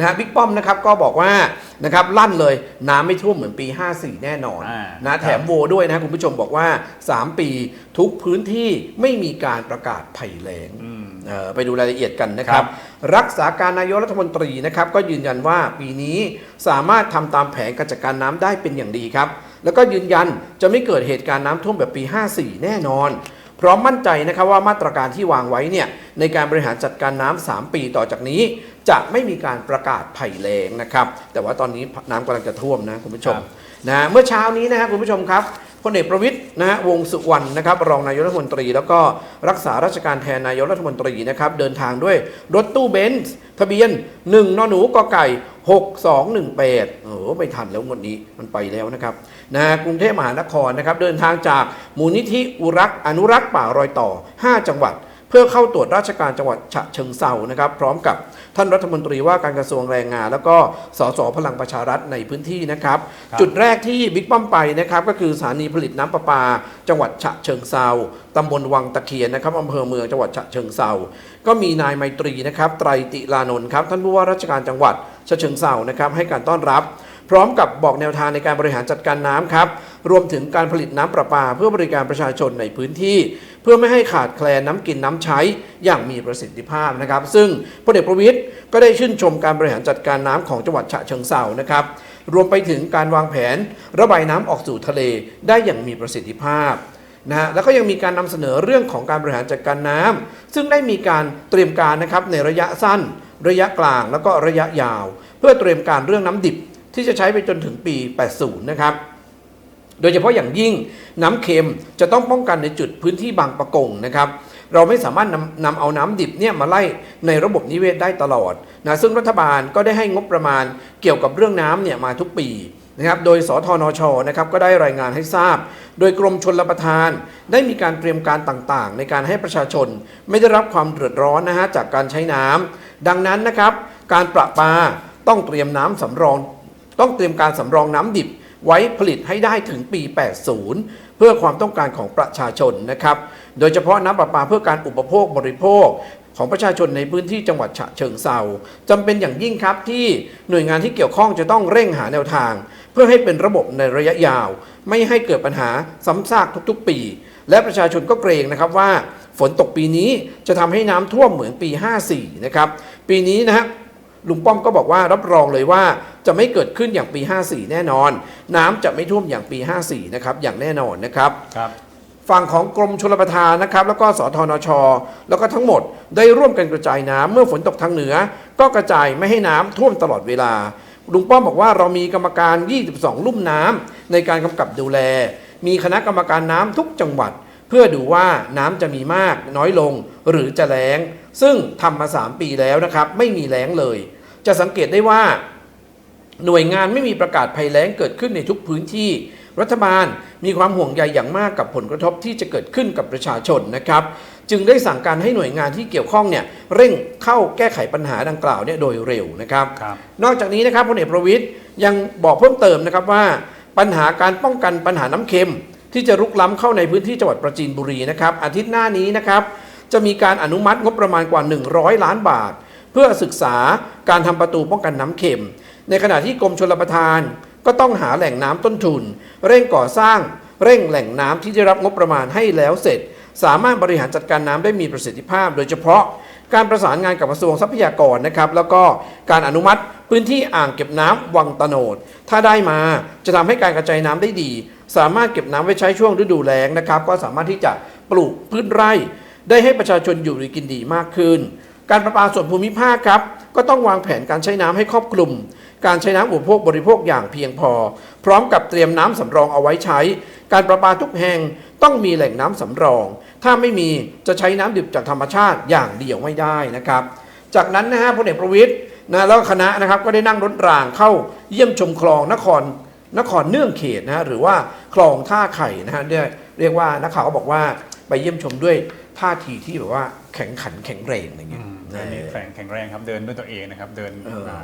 นะฮะบิ๊กป้อมนะครับก็บอกว่านะครับลั่นเลยน้ำไม่ท่วมเหมือนปี 54 แน่นอนอ่านะแถมโวด้วยนะคุณผู้ชมบอกว่า 3 ปีทุกพื้นที่ไม่มีการประกาศภัยแล้งอืมเอ่อไปดูรายละเอียดกันนะครับรักษาการนายกรัฐมนตรีนะครับก็ยืนยันว่าปีนี้สามารถทำตามแผนการจัดการน้ำได้เป็นอย่างดีครับ แล้วก็ยืนยันจะไม่เกิดเหตุการณ์น้ำท่วมแบบปี 54 แน่นอน พร้อมมั่นใจนะครับว่ามาตรการที่วางไว้เนี่ยในการบริหารจัดการน้ำ3ปีต่อจากนี้ จะไม่มีการประกาศภัยแล้งนะครับ แต่ว่าตอนนี้น้ำกำลังจะท่วมนะคุณผู้ชมครับนะเมื่อเช้านี้นะครับคุณผู้ชมครับพลเอกประวิทย์นะฮะวงษ์สุวรรณนะครับรองนายกรัฐมนตรี แล้วก็รักษาราชการแทนนายกรัฐมนตรีนะครับเดินทางด้วยรถตู้เบนซ์ทะเบียน 1นหนูกอไก่ 6218โอ้โหไม่ทันแล้วงวดนี้มันไปแล้วนะครับนะฮะกรุงเทพมหานครนะครับเดินทางจากมูลนิธิอุรักษ์อนุรักษ์ป่ารอยต่อ 5 จังหวัด เพื่อเข้าตรวจราชการจังหวัดฉะเชิงเซานะครับพร้อมกับท่านรัฐมนตรีว่าการกระทรวงแรงงาน แล้วก็สสพลังประชารัฐในพื้นที่นะครับครับจุดแรกที่บิ๊กป้อมไปนะครับก็คือสถานีผลิตน้ำประปา จังหวัดฉะเชิงเซาตำบลวังตะเคียนนะครับอำเภอเมืองจังหวัดฉะเชิงเซาก็มีนายไมตรีนะครับไตรติลานนท์ครับท่านผู้ว่าราชการจังหวัดฉะเชิงเซานะครับให้การต้อนรับ พร้อมกับบอกแนวทางในการบริหารจัดการน้ำครับ รวมถึงการผลิตน้ำประปา เพื่อบริการประชาชนในพื้นที่ เพื่อไม่ให้ขาดแคลนน้ำกินน้ำใช้อย่างมีประสิทธิภาพนะครับ ซึ่งพลเอกประวิทย์ก็ได้ชื่นชมการบริหารจัดการน้ำของจังหวัดฉะเชิงเซานะครับ รวมไปถึงการวางแผน ระบายน้ำออกสู่ทะเลได้อย่างมีประสิทธิภาพนะฮะแล้วก็ยังมีการนำเสนอเรื่องของการบริหารจัดการน้ำซึ่งได้มีการเตรียมการนะครับในระยะสั้น ระยะกลาง แล้วก็ระยะยาว เพื่อเตรียมการเรื่องน้ำดิบ ที่จะใช้ไปจนถึงปี 80 นะครับ โดยเฉพาะอย่างยิ่งน้ำเค็มจะต้องป้องกันในจุดพื้นที่บางประกงนะครับ เราไม่สามารถนำนำเอาน้ำดิบเนี่ยมาไล่ในระบบนิเวศได้ตลอดนะซึ่งรัฐบาลก็ได้ให้งบประมาณเกี่ยวกับเรื่องน้ำเนี่ยมาทุกปีนะครับ โดยสทนชนะครับก็ได้รายงานให้ทราบ โดยกรมชลประทาน ได้มีการเตรียมการต่างๆ ในการให้ประชาชนไม่ได้รับความเดือดร้อนนะฮะจากการใช้น้ำดังนั้นนะครับ การประปาต้องเตรียมน้ำสำรอง ต้องเตรียมการสำรองน้ำดิบไว้ผลิตให้ได้ถึงปี 80 เพื่อความต้องการของประชาชนนะครับ โดยเฉพาะน้ำประปาเพื่อการอุปโภคบริโภคของประชาชนในพื้นที่จังหวัดฉะเชิงเซาจำเป็นอย่างยิ่งครับที่หน่วยงานที่เกี่ยวข้องจะต้องเร่งหาแนวทาง เพื่อให้เป็นระบบในระยะยาว ไม่ให้เกิดปัญหาซ้ำซากทุกๆ ปี และประชาชนก็เกรงนะครับว่า ฝนตกปีนี้จะทำให้น้ำท่วมเหมือนปี 54 นะครับ ปีนี้นะฮะ ลุงป้อมก็บอกว่ารับรองเลยว่าจะไม่เกิดขึ้นอย่างปี 54 แน่นอน น้ำจะไม่ท่วมอย่างปี 54 นะครับ อย่างแน่นอนนะครับ ครับ ฝั่งของกรมชลประทานนะครับ แล้วก็สทนช แล้วก็ทั้งหมดได้ร่วมกันกระจายน้ำเมื่อฝนตกทางเหนือ ก็กระจายไม่ให้น้ำท่วมตลอดเวลา ลุงป้อมบอกว่าเรามีกรรมการ 22 ลุ่มน้ำในการกำกับดูแล มีคณะกรรมการน้ำทุกจังหวัด เพื่อดูว่าน้ำจะมีมากน้อยลงหรือจะแล้ง ซึ่งทำมา 3 ปีแล้วนะครับ ไม่มีแล้งเลย จะสังเกตได้ว่า หน่วยงานไม่มีประกาศภัยแล้งเกิดขึ้นในทุกพื้นที่ รัฐบาลมีความห่วงใยอย่างมากกับผลกระทบที่จะเกิดขึ้นกับประชาชนนะครับจึงได้สั่งการให้หน่วยงานที่เกี่ยวข้องเนี่ยเร่งเข้าแก้ไขปัญหาดังกล่าวเนี่ยโดยเร็วนะครับครับนอกจากนี้นะครับพลเอกประวิทย์ยังบอกเพิ่มเติมนะครับว่า ปัญหาการป้องกันปัญหาน้ำเค็ม ที่จะรุกล้ำเข้าในพื้นที่จังหวัดประจีนบุรีนะครับอาทิตย์หน้านี้นะครับจะมีการอนุมัติงบประมาณกว่า 100 ล้านบาท เพื่อศึกษาการทำประตูป้องกันน้ำเค็ม ในขณะที่กรมชลประทาน ก็ต้องหาแหล่งน้ำต้นทุน เร่งก่อสร้างเร่งแหล่งน้ำที่ได้รับงบประมาณให้แล้วเสร็จ สามารถบริหารจัดการน้ำได้มีประสิทธิภาพ โดยเฉพาะการประสานงานกับกระทรวงทรัพยากรนะครับ แล้วก็การอนุมัติพื้นที่อ่างเก็บน้ำวังตะโนด ถ้าได้มาจะทำให้การกระจายน้ำได้ดี สามารถเก็บน้ำไว้ใช้ช่วงฤดูแล้งนะครับ ก็สามารถที่จะปลูกพืชไร่ ได้ให้ประชาชนอยู่ดีกินดีมากขึ้น การประปาส่วนภูมิภาคครับ ก็ต้องวางแผนการใช้น้ำให้ครอบคลุม การใช้น้ำอุปโภคบริโภคอย่างเพียงพอ พร้อมกับเตรียมน้ำสำรองเอาไว้ใช้ การประปาทุกแห่งต้องมีแหล่งน้ำสำรอง ถ้าไม่มีจะใช้น้ำดิบจากธรรมชาติอย่างเดียวไม่ได้นะครับ จากนั้นนะฮะพลเอกประวิทย์นะแล้วคณะนะครับก็ได้นั่งรถรางเข้าเยี่ยมชมคลองนคร นครเนื่องเขตนะฮะหรือว่าคลองท่าไข่นะฮะเรียกเรียกว่านักข่าวก็บอกว่าไปเยี่ยมชมด้วยท่าทีที่แบบว่าแข็งขันแข็งแรงอะไรเงี้ย อืมนะนี่แข็งแข็งแรงครับเดินด้วยตัวเองนะครับเดินเออ มา